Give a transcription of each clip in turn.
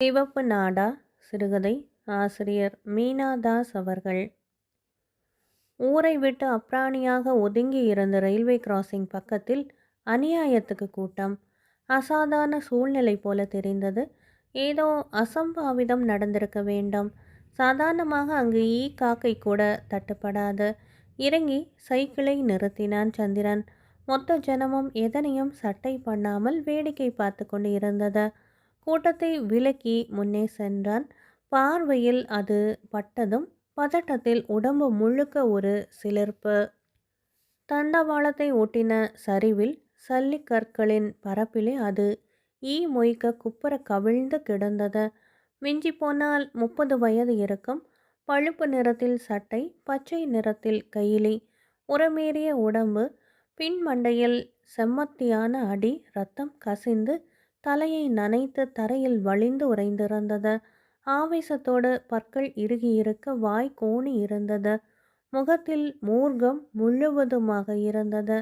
சிவப்பு நாடா சிறுகதை ஆசிரியர் மீனா தாஸ் அவர்கள். ஊரை விட்டு அப்ராணியாக ஒதுங்கி இருந்த ரயில்வே கிராசிங் பக்கத்தில் அநியாயத்துக்கு கூட்டம். அசாதாரண சூழ்நிலை போல தெரிந்தது. ஏதோ அசம்பாவிதம் நடந்திருக்க வேண்டும். சாதாரணமாக அங்கு ஈ காக்கை கூட தட்டுப்படாது. இறங்கி சைக்கிளை நிறுத்தினான் சந்திரன். மொத்த ஜனமும் எதனையும் சட்டை பண்ணாமல் வேடிக்கை பார்த்து கொண்டு இருந்தது. கூட்டத்தை விலக்கி முன்னே சென்றான். பார்வையில் அது பட்டதும் பதட்டத்தில் உடம்பு முழுக்க ஒரு சிலிர்ப்பு. தண்டவாளத்தை ஒட்டின சரிவில் சல்லிக்கற்களின் பரப்பிலே அது ஈ மொய்க்க குப்புற கவிழ்ந்து கிடந்தது. மிஞ்சி போனால் முப்பது வயது இருக்கும். பழுப்பு நிறத்தில் சட்டை பச்சை நிறத்தில் கையிலி உரமேறிய உடம்பு பின்மண்டையில் செம்மத்தியான அடி ரத்தம் கசிந்து தலையை நனைத்து தரையில் வழிந்து உறைந்திருந்தது. ஆவேசத்தோடு பற்கள் இறுகியிருக்க வாய் கோணி இருந்தது. முகத்தில் மூர்க்கம் முழுவதுமாக இருந்தது.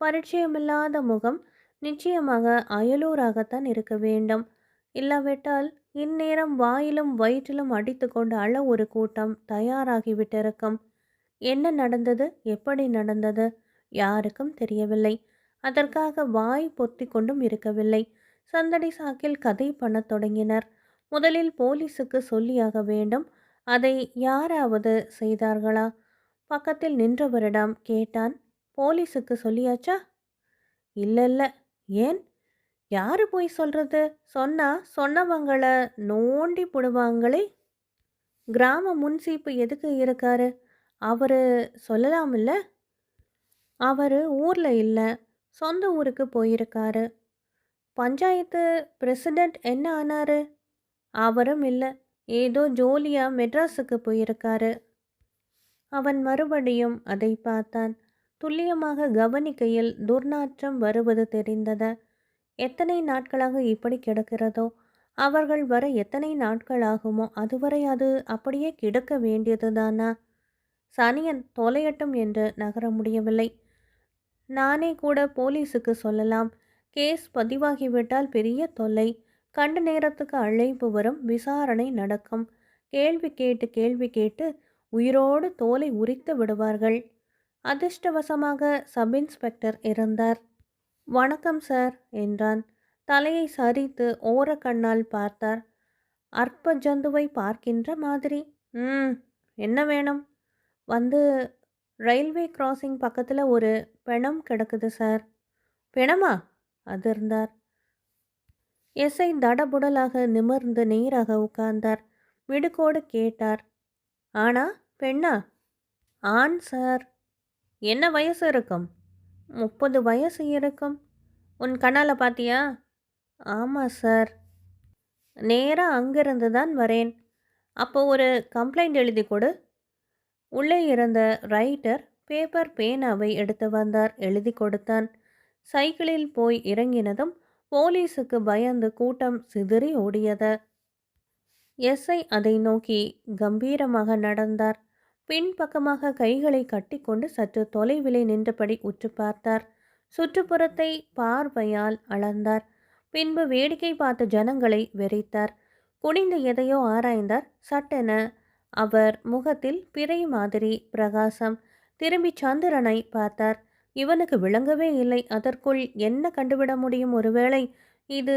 பரிச்சயமில்லாத முகம் நிச்சயமாக அயலூராகத்தான் இருக்க வேண்டும். இல்லாவிட்டால் இந்நேரம் வாயிலும் வயிற்றிலும் அடித்துக்கொண்டு அழ ஒரு கூட்டம் தயாராகிவிட்டிருக்கும். என்ன நடந்தது? எப்படி நடந்தது? யாருக்கும் தெரியவில்லை. அதற்காக வாய் பொத்தி கொண்டும் இருக்கவில்லை. சந்தடி சாக்கில் கதை பண்ணத் தொடங்கினர். முதலில் போலீஸுக்கு சொல்லியாக வேண்டும். அதை யாராவது செய்தார்களா? பக்கத்தில் நின்றவரிடம் கேட்டான். போலீஸுக்கு சொல்லியாச்சா? இல்லை இல்லை ஏன்? யார் போய் சொல்கிறது சொன்னா சொன்னவங்கள நோண்டி போடுவாங்களே. கிராம முன்சீப்பு எதுக்கு இருக்காரு? அவர் சொல்லலாமில்ல? அவர் ஊரில் இல்லை. சொந்த ஊருக்கு போயிருக்காரு. பஞ்சாயத்து பிரசிடெண்ட் என்ன ஆனாரு? அவரும் இல்லை. ஏதோ ஜோலியாக மெட்ராஸுக்கு போயிருக்காரு. அவன் மறுபடியும் அதை பார்த்தான். துல்லியமாக கவனிக்கையில் துர்நாற்றம் வருவது தெரிந்தது. எத்தனை நாட்களாக இப்படி கிடக்கிறதோ? அவர்கள் வர எத்தனை நாட்கள் ஆகுமோ அதுவரை அது அப்படியே கிடக்க வேண்டியதுதானா? சனியன் தொலையட்டும் என்று நகர முடியவில்லை. நானே கூட போலீஸுக்கு சொல்லலாம். கேஸ் பதிவாகிவிட்டால் பெரிய தொல்லை. கண்ட நேரத்துக்கு அழைப்பு வரும். விசாரணை நடக்கும். கேள்வி கேட்டு கேள்வி கேட்டு உயிரோடு தோலை உரித்து விடுவார்கள். அதிர்ஷ்டவசமாக சப் இன்ஸ்பெக்டர் இருந்தார். வணக்கம் சார் என்றான். தலையை சரித்து ஓரக்கண்ணால் பார்த்தார். அற்ப ஜந்துவை பார்க்கின்ற மாதிரி. ம் என்ன வேணும்? வந்து ரயில்வே கிராசிங் பக்கத்தில் ஒரு பிணம் கிடக்குது சார். பிணமா? அதிர்ந்தார். எஸ்ஐ தடபுடலாக நிமிர்ந்து நேராக உட்கார்ந்தார். விடுக்கோடு கேட்டார். ஆனா பெண்ணா? ஆண் சார். என்ன வயசு இருக்கும்? முப்பது வயசு இருக்கும். உன் கண்ணால் பார்த்தியா ஆமாம் சார். நேராக அங்கிருந்து தான் வரேன். அப்போ ஒரு கம்ப்ளைண்ட் எழுதி கொடு. உள்ளே இருந்த ரைட்டர் பேப்பர் பேனாவை எடுத்து வந்தார். எழுதி கொடுத்தான். சைக்கிளில் போய் இறங்கினதும் போலீஸுக்கு பயந்து கூட்டம் சிதறி ஓடியது. எஸ்ஐ அதை நோக்கி கம்பீரமாக நடந்தார். பின்பக்கமாக கைகளை கட்டிக்கொண்டு சற்று தொலைவிலே நின்றபடி உற்று பார்த்தார். சுற்றுப்புறத்தை பார்வையால் அளந்தார். பின்பு வேடிக்கை பார்த்த ஜனங்களை வெறித்தார். குனிந்து எதையோ ஆராய்ந்தார். சட்டென அவர் முகத்தில் பிறை மாதிரி பிரகாசம். திரும்பி சந்திரனை பார்த்தார். இவனுக்கு விளங்கவே இல்லை. அதற்குள் என்ன கண்டுவிட முடியும் ஒருவேளை? இது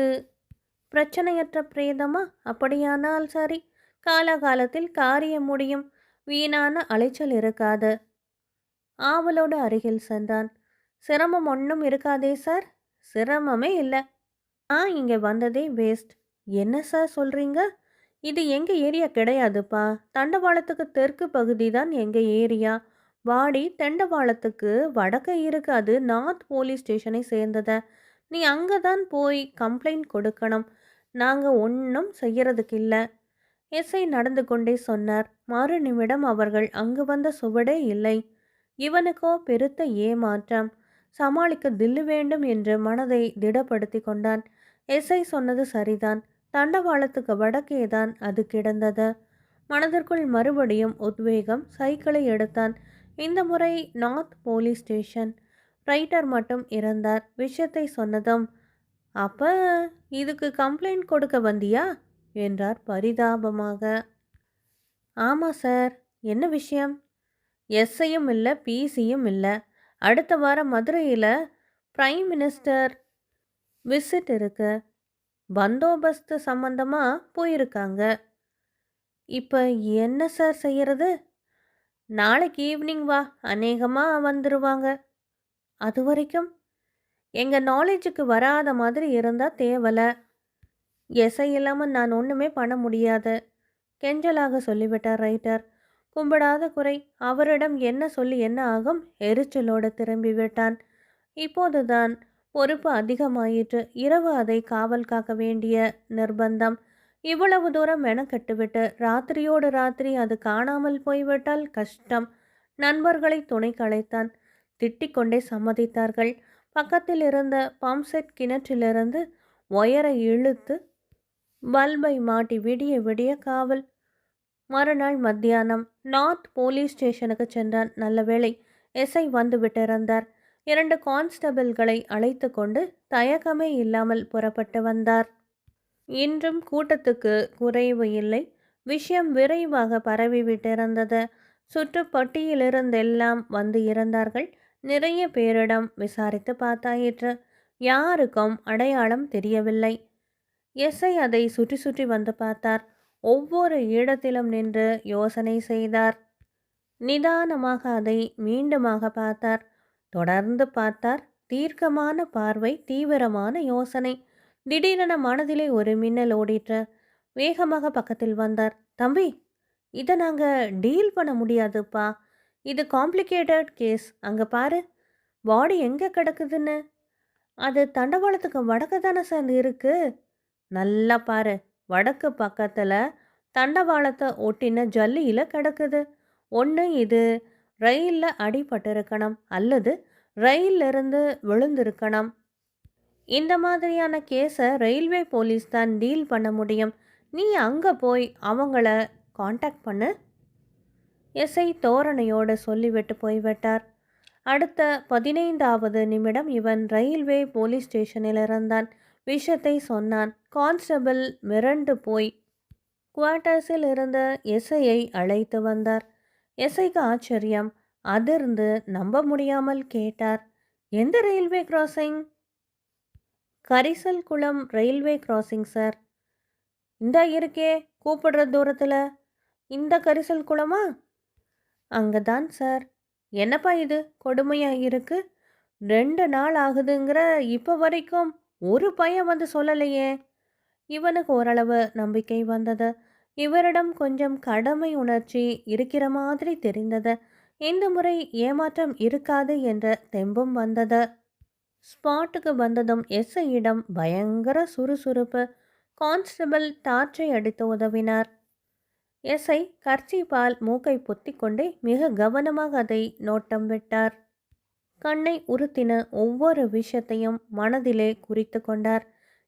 பிரச்சனையற்ற பிரேதமா? அப்படியானால் சரி. காலகாலத்தில் காரியம் முடியும். வீணான அலைச்சல் இருக்காது. ஆவலோடு அருகில் சென்றான். சிரமம் ஒன்றும் இருக்காதே சார்? சிரமமே இல்லை. ஆ இங்கே வந்ததே வேஸ்ட் என்ன சார் சொல்கிறீங்க இது எங்கள் ஏரியா கிடையாதுப்பா. தண்டவாளத்துக்கு தெற்கு பகுதி தான் எங்கள் ஏரியா. வாடி தண்டவாளத்துக்கு வடக்க இருக்கு. அது நார்த் போலீஸ் ஸ்டேஷனை சேர்ந்தத. நீ அங்கே தான் போய் கம்ப்ளைண்ட் கொடுக்கணும். நாங்கள் ஒன்றும் செய்யறதுக்கு இல்லை. எஸ்ஐ நடந்து கொண்டே சொன்னார். மறு நிமிடம் அவர்கள் அங்கு வந்த சுவடே இல்லை. இவனுக்கோ பெருத்த ஏமாற்றம். சமாளிக்க தில்லு வேண்டும் என்று மனதை திடப்படுத்தி கொண்டான். எஸ்ஐ சொன்னது சரிதான். தண்டவாளத்துக்கு வடக்கேதான் அது கிடந்தது. மனதிற்குள் மறுபடியும் உத்வேகம் சைக்கிளை எடுத்தான். இந்த முறை நார்த் போலீஸ் ஸ்டேஷன். ரைட்டர் மட்டும் இறந்தார். விஷயத்தை சொன்னதும் அப்போ இதுக்கு கம்ப்ளைண்ட் கொடுக்க வந்தியா? என்றார் பரிதாபமாக. ஆமாம் சார். என்ன விஷயம்? எஸ்ஐயும் இல்லை பிசியும் இல்லை. அடுத்த வாரம் மதுரையில் ப்ரைம் மினிஸ்டர் விசிட் இருக்குது பந்தோபஸ்து சம்மந்தமாக போயிருக்காங்க. இப்போ என்ன சார் செய்யறது? நாளைக்கு ஈவினிங் வா அநேகமாக வந்துடுவாங்க அது வரைக்கும் எங்கள் நாலேஜுக்கு வராத மாதிரி இருந்தால் தேவலை. எசை இல்லாமல் நான் ஒன்றுமே பண்ண முடியாது. கெஞ்சலாக சொல்லிவிட்டார் ரைட்டர் கும்பிடாத குறை அவரிடம் என்ன சொல்லி என்ன ஆகும்? எரிச்சலோடு திரும்பி விட்டான். இப்போதுதான் பொறுப்பு அதிகமாயிற்று. இரவு அதை காவல் காக்க வேண்டிய நிர்பந்தம். இவ்வளவு தூரம் மெனக்கட்டுவிட்டு ராத்திரியோடு ராத்திரி அது காணாமல் போய்விட்டால் கஷ்டம். நண்பர்களை துணை களைத்தான் திட்டிக்கொண்டே சம்மதித்தார்கள். பக்கத்தில் இருந்த பம்ப்செட் கிணற்றிலிருந்து ஒயரை இழுத்து பல்பை மாட்டி விடிய விடிய காவல். மறுநாள் மத்தியானம் நார்த் போலீஸ் ஸ்டேஷனுக்கு சென்றான். நல்ல வேளை எஸ்ஐ வந்து விட்டிருந்தார். இரண்டு கான்ஸ்டபிள்களை அழைத்து கொண்டு தயக்கமே இல்லாமல் புறப்பட்டு வந்தார். இன்றும் கூட்டத்துக்கு குறைவு இல்லை. விஷயம் விரைவாக பரவிவிட்டிருந்தது. சுற்றுப்பட்டியிலிருந்தெல்லாம் வந்து இருந்தார்கள். நிறைய பேரிடம் விசாரித்து பார்த்தாயிற்று. யாருக்கும் அடையாளம் தெரியவில்லை. எஸ்ஐ அதை சுற்றி சுற்றி வந்து பார்த்தார். ஒவ்வொரு இடத்திலும் நின்று யோசனை செய்தார். நிதானமாக அதை மீண்டுமாக பார்த்தார். தொடர்ந்து பார்த்தார். தீர்க்கமான பார்வை தீவிரமான யோசனை. திடீரென மனதிலே ஒரு மின்னல் ஓடிற்று. வேகமாக பக்கத்தில் வந்தார். தம்பி இதை நாங்கள் டீல் பண்ண முடியாதுப்பா. இது காம்ப்ளிகேட்டட் கேஸ். அங்கே பாரு. பாடி எங்கே கிடக்குதுன்னு? அது தண்டவாளத்துக்கு வடக்கு தானே சார் இருக்குது நல்லா பாரு. வடக்கு பக்கத்தில் தண்டவாளத்தை ஒட்டின ஜல்லியில் கிடக்குது. ஒன்று இது. ரயிலில் அடிபட்டிருக்கணும் அல்லது ரயிலிருந்து விழுந்திருக்கணும். இந்த மாதிரியான கேஸை ரயில்வே போலீஸ் தான் டீல் பண்ண முடியும். நீ அங்கே போய் அவங்கள காண்டாக்ட் பண்ணு. எஸ்ஐ தோரணையோடு சொல்லிவிட்டு போய்விட்டார். அடுத்த பதினைந்தாவது நிமிடம் இவன் ரயில்வே போலீஸ் ஸ்டேஷனில் இருந்தான். விஷயத்தை சொன்னான். கான்ஸ்டபிள் மிரண்டு போய் குவார்ட்டர்ஸில் இருந்த எஸ்ஐயை அழைத்து வந்தார். எஸ்ஐக்கு ஆச்சரியம். அதிர்ந்து நம்ப முடியாமல் கேட்டார். எந்த ரயில்வே கிராசிங்? கரிசல் குளம் ரயில்வே கிராசிங் சார். இந்த இருக்கே கூப்பிடுற தூரத்தில். இந்த கரிசல் குளமா? அங்கே தான் சார். என்னப்பா இது? கொடுமையாக இருக்கு. ரெண்டு நாள் ஆகுதுங்கிற இப்போ வரைக்கும் ஒரு பையன் வந்து சொல்லலையே. இவனுக்கு ஓரளவு நம்பிக்கை வந்தது. இவரிடம் கொஞ்சம் கடமை உணர்ச்சி இருக்கிற மாதிரி தெரிந்தது. இந்த முறை ஏமாற்றம் இருக்காது என்ற தெம்பும் வந்தது. ஸ்பாட்டுக்கு வந்ததும் எஸ்ஐயிடம் பயங்கர சுறுசுறுப்பு. கான்ஸ்டபிள் டார்ச்சை அடித்து உதவினார். எஸ்ஐ கர்ச்சிப்பால் மூக்கை பொத்திக்கொண்டே மிக கவனமாக அதை நோட்டம் விட்டார். கண்ணை உறுத்தின ஒவ்வொரு விஷயத்தையும் மனதிலே குறித்து கொண்டார்.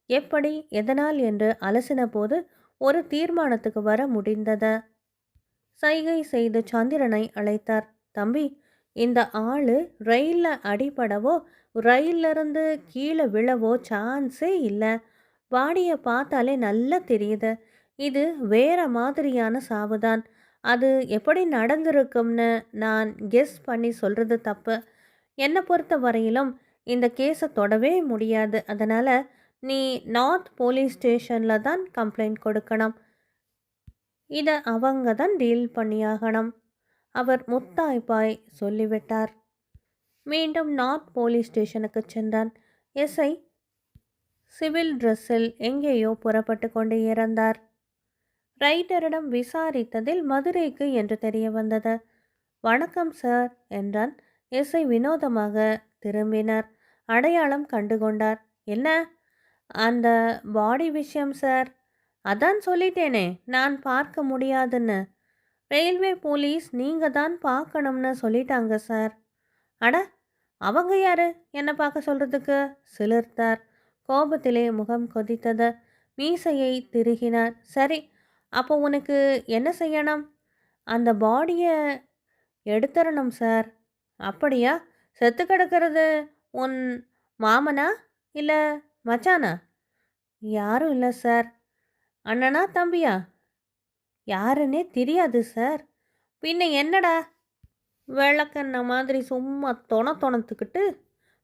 எப்படி எதனால் என்று அலசின போது ஒரு தீர்மானத்துக்கு வர முடிந்தது. சைகை செய்து சந்திரனை அழைத்தார். தம்பி இந்த ஆள் ரயிலில் அடிபடவோ ரயிலிருந்து கீழே விழவோ சான்ஸே இல்லை. பாடியை பார்த்தாலே நல்லா தெரியுது. இது வேற மாதிரியான சாவுதான். அது எப்படி நடந்திருக்கும்னு நான் கெஸ் பண்ணி சொல்கிறது தப்பு. என்னை பொறுத்த வரையிலும் இந்த கேஸை தொடவே முடியாது. அதனால் நீ நார்த் போலீஸ் ஸ்டேஷனில் தான் கம்ப்ளைண்ட் கொடுக்கணும். இதை அவங்க தான் டீல் பண்ணியாகணும். அவர் முத்தாய்ப்பாய் சொல்லிவிட்டார். மீண்டும் நார்த் போலீஸ் ஸ்டேஷனுக்கு சென்றான். எஸ்ஐ சிவில் ட்ரெஸ்ஸில் எங்கேயோ புறப்பட்டு கொண்டு இறந்தார். ரைட்டரிடம் விசாரித்ததில் மதுரைக்கு என்று தெரிய வந்தது வணக்கம் சார் என்றான். எஸ்ஐ வினோதமாக திரும்பினார். அடையாளம் கண்டுகொண்டார். என்ன? அந்த பாடி விஷயம் சார் அதான் சொல்லிட்டேனே நான் பார்க்க முடியாதுன்னு. ரயில்வே போலீஸ் நீங்கள் தான் பார்க்கணும்னு சொல்லிட்டாங்க சார் அட அவங்க யாரு? என்னை பார்க்க சொல்கிறதுக்கு சிலிர்த்தார் கோபத்திலே முகம் கொதித்தது. மீசையை திருகினார். சரி அப்போ உனக்கு என்ன செய்யணும்? அந்த பாடியை எடுத்துடணும் சார் அப்படியா? செத்து கிடக்கிறது உன் மாமனா? இல்லை மச்சானா? யாரும் இல்லை சார். அண்ணனா தம்பியா? யாருன்னே தெரியாது சார். பின்ன என்னடா? விளக்கண்ண மாதிரி சும்மா தொண தொணத்துக்கிட்டு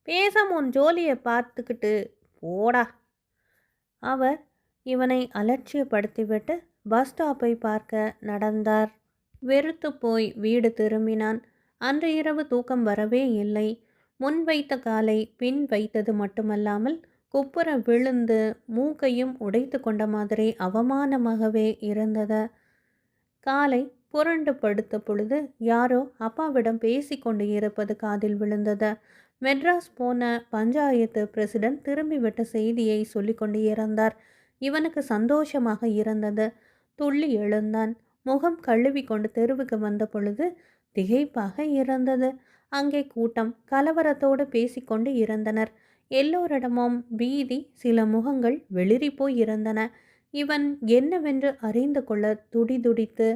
பேசாம உன் ஜோலியை பார்த்துக்கிட்டு போடா. அவர் இவனை அலட்சியப்படுத்திவிட்டு பஸ் ஸ்டாப்பை பார்க்க நடந்தார். வெறுத்து போய் வீடு திரும்பினான். அன்று இரவு தூக்கம் வரவே இல்லை. முன் வைத்த காலை பின் வைத்தது மட்டுமல்லாமல் குப்புற விழுந்து மூக்கையும் உடைத்து கொண்ட மாதிரி அவமானமாகவே இருந்தது. காலை புரண்டு படுத்த பொழுது யாரோ அப்பாவிடம் பேசி கொண்டு இருப்பது காதில் விழுந்தது. மெட்ராஸ் போன பஞ்சாயத்து பிரசிடென்ட் திரும்பிவிட்ட செய்தியை சொல்லி கொண்டு இறந்தார் இவனுக்கு சந்தோஷமாக இருந்தது. துள்ளி எழுந்தான். முகம் கழுவி கொண்டு தெருவுக்கு வந்த பொழுது திகைப்பாக இருந்தது. அங்கே கூட்டம் கலவரத்தோடு பேசிக்கொண்டு இருந்தனர். எல்லோரிடமும் பீதி சில முகங்கள் வெளிரி போய் இருந்தன இவன் என்னவென்று அறிந்து கொள்ள துடிதுடித்து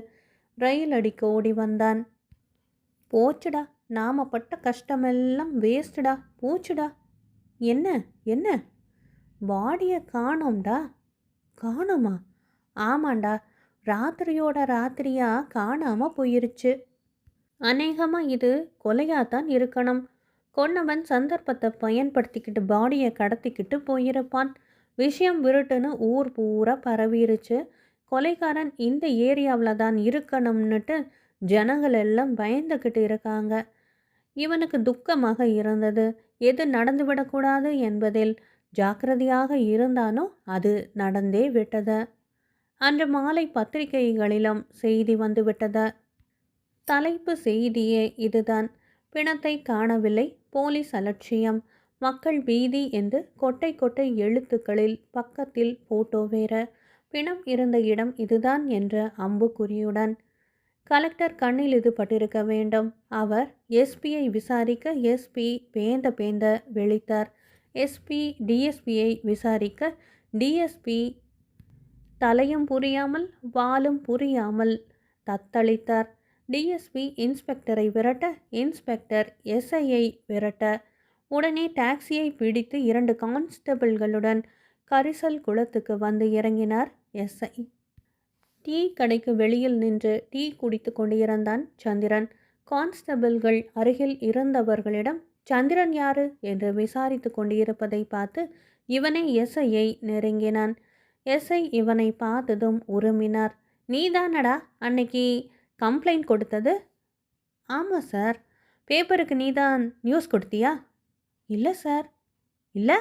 ரயில் அடிக்க ஓடி வந்தான். போச்சுடா நாம பட்ட கஷ்டமெல்லாம் வேஸ்ட்டுடா போச்சுடா. என்ன என்ன? பாடியை காணோம்டா. காணோமா? ஆமாண்டா ராத்திரியோட ராத்திரியா காணாம போயிருச்சு. அநேகமாக இது கொலையாத்தான் இருக்கணும். கொன்னவன் சந்தர்ப்பத்தை பயன்படுத்திக்கிட்டு பாடியை கடத்திக்கிட்டு போயிருப்பான். விஷயம் விருட்டுன்னு ஊர் பூரா பரவிருச்சு. கொலைக்காரன் இந்த ஏரியாவில் தான் இருக்கணும்னுட்டு ஜனங்கள் எல்லாம் பயந்துக்கிட்டு இருக்காங்க. இவனுக்கு துக்கமாக இருந்தது. எது நடந்துவிடக்கூடாது என்பதில் ஜாக்கிரதையாக இருந்தானோ அது நடந்தே விட்டது. அன்று மாலை பத்திரிகைகளிலும் செய்தி வந்துவிட்டது. தலைப்பு செய்தியே இதுதான். பிணத்தை காணவில்லை. போலீஸ் அலட்சியம். மக்கள் பீதி என்று கொட்டை கொட்டை எழுத்துக்களில் பக்கத்தில் போட்டோ வேற. பிணம் இருந்த இடம் இதுதான் என்ற அம்புக்குறியுடன். கலெக்டர் கண்ணில் இது பட்டிருக்க வேண்டும். அவர் எஸ்பியை விசாரிக்க எஸ்பி பேந்த பேந்த வெளித்தார் எஸ்பி டிஎஸ்பியை விசாரிக்க டிஎஸ்பி தலையும் புரியாமல் வாலும் புரியாமல் தத்தளித்தார். டிஎஸ்பி இன்ஸ்பெக்டரை விரட்ட இன்ஸ்பெக்டர் எஸ்ஐயை விரட்ட உடனே டாக்ஸியை பிடித்து இரண்டு கான்ஸ்டபிள்களுடன் கரிசல் குளத்துக்கு வந்து இறங்கினார் எஸ்ஐ. டீ கடைக்கு வெளியில் நின்று டீ குடித்து கொண்டிருந்தான் சந்திரன். கான்ஸ்டபிள்கள் அருகில் இருந்தவர்களிடம் சந்திரன் யாரு? என்று விசாரித்து கொண்டிருப்பதை பார்த்து இவனை எஸ்ஐயை நெருங்கினான். எஸ்ஐ இவனை பார்த்ததும் உருமினார். நீதானடா அன்னைக்கு கம்ப்ளைண்ட் கொடுத்தது? ஆமாம் சார். பேப்பருக்கு நீ தான் நியூஸ் கொடுத்தியா? இல்லை சார். இல்லை?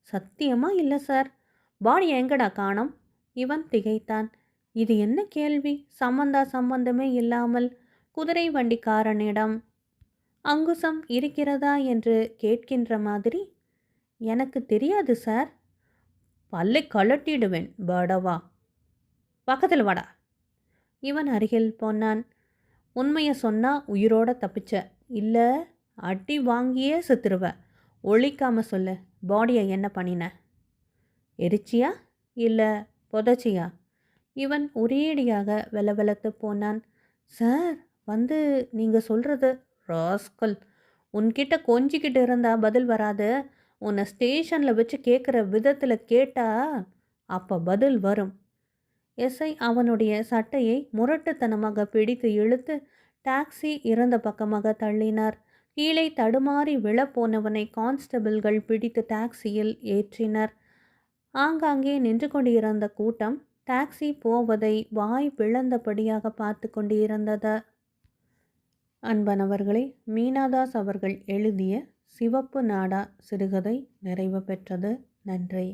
சத்தியமாக இல்லை சார். பாடி எங்கடா காணோம்? இவன் திகைத்தான். இது என்ன கேள்வி? சம்பந்தா சம்பந்தமே இல்லாமல் குதிரை வண்டிக்காரனிடம் அங்குசம் இருக்கிறதா என்று கேட்கின்ற மாதிரி? எனக்கு தெரியாது சார். பல்லை கழட்டிடுவேன் படவா. பக்கத்தில் வாடா. இவன் அருகில் போனான். உண்மையை சொன்னா உயிரோட தப்பிச்ச. இல்லை அடி வாங்கியே செத்துருவ. ஒழிக்காம சொல்லு பாடியை என்ன பண்ணின? எரிச்சியா? இல்லை புதைச்சியா? இவன் ஒரேடியாக வெலவெலத்து போனான். சார் வந்து நீங்கள் சொல்கிறது ராஸ்கல். உன்கிட்ட கொஞ்சிக்கிட்டு இருந்தா பதில் வராது. உன்னை ஸ்டேஷனில் வச்சு கேட்குற விதத்தில் கேட்டா அப்போ பதில் வரும். எஸ்ஐ அவனுடைய சட்டையை முரட்டுத்தனமாக பிடித்து இழுத்து டாக்ஸி இறந்த பக்கமாக தள்ளினார். கீழே தடுமாறி விழப்போனவனை கான்ஸ்டபிள்கள் பிடித்து டாக்ஸியில் ஏற்றினர். ஆங்காங்கே நின்று கொண்டிருந்த கூட்டம் டாக்ஸி போவதை வாய் பிளந்தபடியாக பார்த்து கொண்டிருந்தது. அன்பனவர்களே மீனாதாஸ் அவர்கள் எழுதிய சிவப்பு நாடா சிறுகதை நிறைவு பெற்றது. நன்றி.